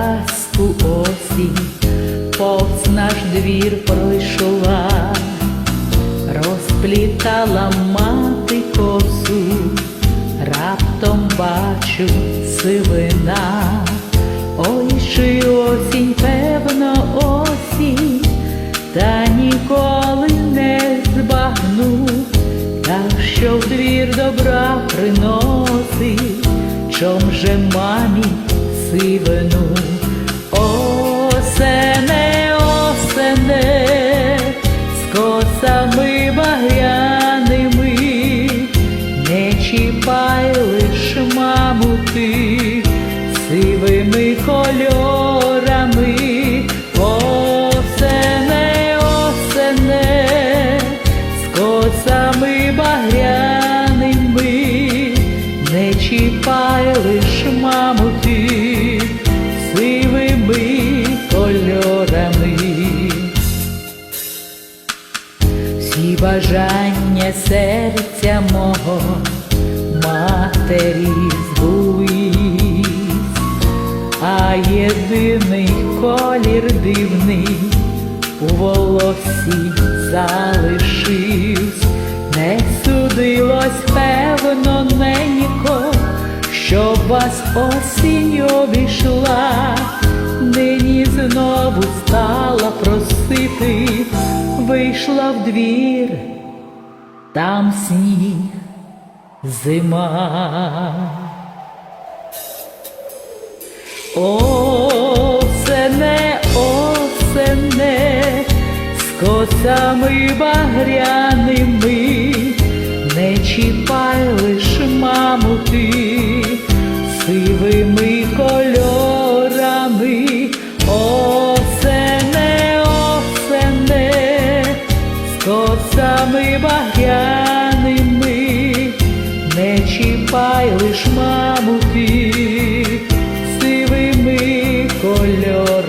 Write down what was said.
ранку осінь повз наш двір пройшла, розплітала мати косу, раптом бачу сивина, ой, чи осінь, певно, осінь, та ніколи не збагну, та що в двір добра приносить, чом же мамі сивину. Осене, осене, з косами багряними, не чіпай лиш маму ти бажання серця мого матері збулись, а єдиний колір дивний у волосі залишився, не судилось, певно, ненько, щоб вас осінь обійшла, нині знову вийшла в двір, там сніг, зима. Осене, осене, з косами багряними, не чіпай лиш маму ти косами багряними, не чіпай лиш маму ти сивими кольорами.